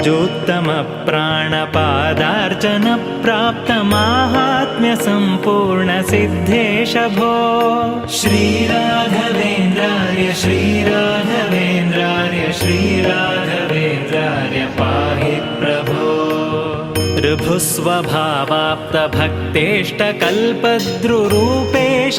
ऋजोत्तमप्राणपादार्चनप्राप्तमाहात्म्यसम्पूर्णसिद्धेश भो श्रीराघवेन्द्राय श्रीराघवेन्द्राय श्रीराघवेन्द्राय पाहि प्रभो ऋभुस्वभावाप्तभक्तेष्टकल्पद्रुरूपेश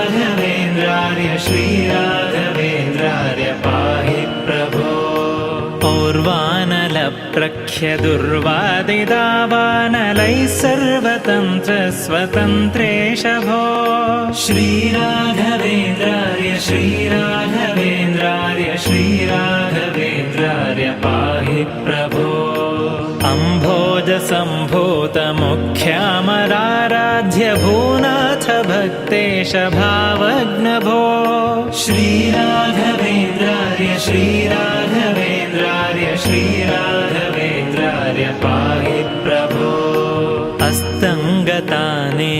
और्वानलप्रख्यदुर्वादिदावानलैः सर्वतन्त्रस्वतन्त्रेश भो श्रीराघवेन्द्राय श्रीराघवेन्द्राय श्रीराघवेन्द्राय पाहि प्रभो। अम्भोजसम्भूतमुख्यामराराध्य भूनाथ भक्तेश भावग्नभो श्रीराघवेन्द्राय श्रीराघवेन्द्राय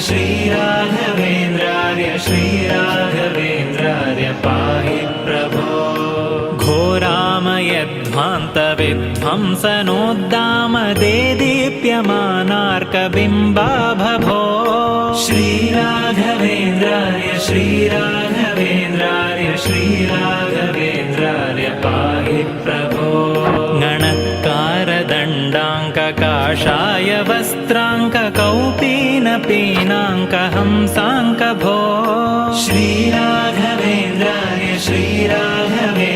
श्रीराघवेन्द्रार्य श्रीराघवेन्द्रार्य पाहि प्रभो। घोरामयध्वान्तविध्वंसनोद्दामदेदीप्यमानार्कबिम्बाभभो श्रीराघवेन्द्रार्य श्रीराघवेन्द्रार्य श्रीराघवेन्द्रार्य पाहि प्रभो गणत्कारदण्डाङ्ककाषाय वस्त्राङ्ककौपीनपीनाङ्कहंसाङ्कभो श्रीराघवेन्द्रार्य श्रीराघवेन्द्रार्य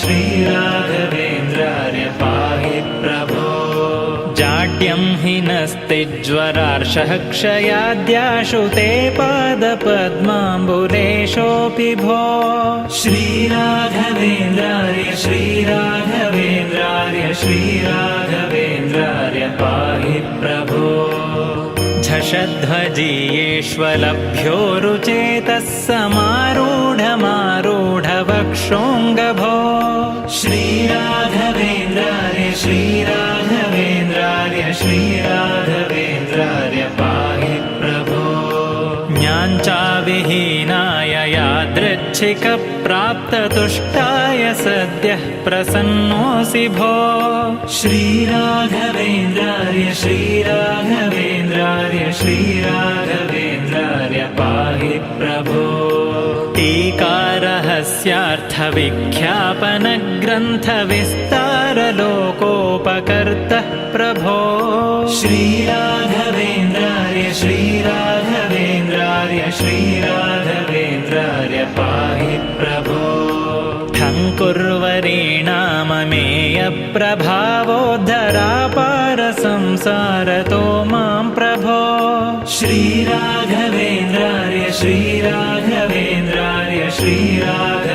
श्रीराघवेन्द्रार्य पाहि प्रभो। जाड्यं हि नस्तिज्वरार्षः क्षयाद्याशु ते पादपद्माम्बुलेशोऽपि भो। श्रीराघवेन्द्रार्य श्रीराघवेन्द्रार्य श्रीराघवेन्द्रार्य पाहि प्रभो। झषध्वजीयेष्वलभ्यो रुचेतः समारूढमारूढवक्षोऽङ्गभो श्रीराघवेन्द्रार्य श्रीराघवेन्द्रार्य श्रीराघवेन्द्रार्य पाहि प्रभो। ज्ञाञ्चाविहीनाय यादृच्छिकप्राप्ततुष्टाय सद्यः प्रसन्नोऽसि भो। श्रीराघवेन्द्रार्य श्रीराघवेन्द्रार्य श्रीराघवेन्द्रार्य पाहि प्रभो टीकारहस्यार्थविख्यापनग्रन्थविस्तारलोकोपकर्तः प्रभो। श्रीराघवेन्द्रार्य श्रीराघवेन्द्रार्य श्रीराघवेन्द्रार्य पाहि प्रभो। ठङ्कुर्वरीणाममेयप्रभावोद्धरापारसंसारतो मां प्रभो। श्रीराघवेन्द्रार्य श्रीराघवेन्द्रार्य श्रीराघवेन्द्रार्य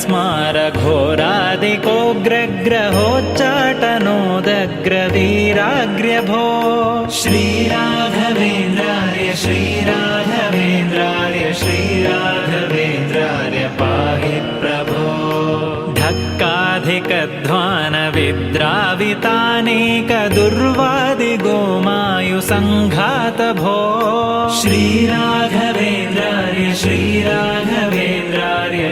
डाकिन्यपस्मारघोरादिकोग्रग्रहोच्चाटनोदग्रवीराग्र्यभो श्रीराघवेन्द्रार्य श्रीराघवेन्द्रार्य श्रीराघवेन्द्रार्य पाहि प्रभो। धक्काधिकध्वानविद्रावितानेकदुर्वादिगोमायुसङ्घातभो। श्रीराघवेन्द्रार्य श्रीराघवेन्द्रार्य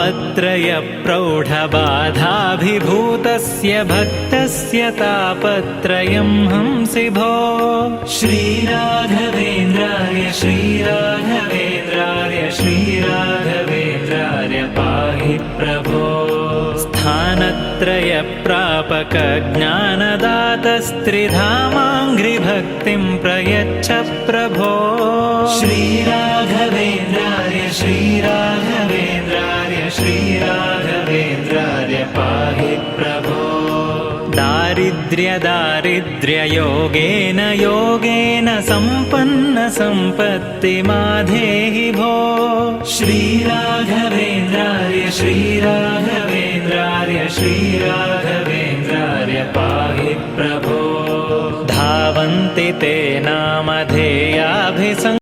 तापत्रयप्रौढबाधाभिभूतस्य भक्तस्य तापत्रयं हंसि भो। श्रीराघवेन्द्रार्य श्रीराघवेन्द्रार्य श्रीराघवेन्द्रार्य पाहि प्रभो। स्थानत्रयप्रापकज्ञानदातस्त्रिधामाङ्घ्रिभक्तिं प्रयच्छ प्रभो। श्रीराघवेन्द्रार्य श्रीराघवेन्द्रार्य श्रीराघवेन्द्रार्य पाहि प्रभो। दारिद्र्यदारिद्र्ययोगेन योगेन सम्पन्नसम्पत्तिमाधेहि भो। श्रीराघवेन्द्रार्य श्रीराघवेन्द्रार्य श्रीराघवेन्द्रार्य पाहि प्रभो। धावन्ति ते नामधेयाभिसङ्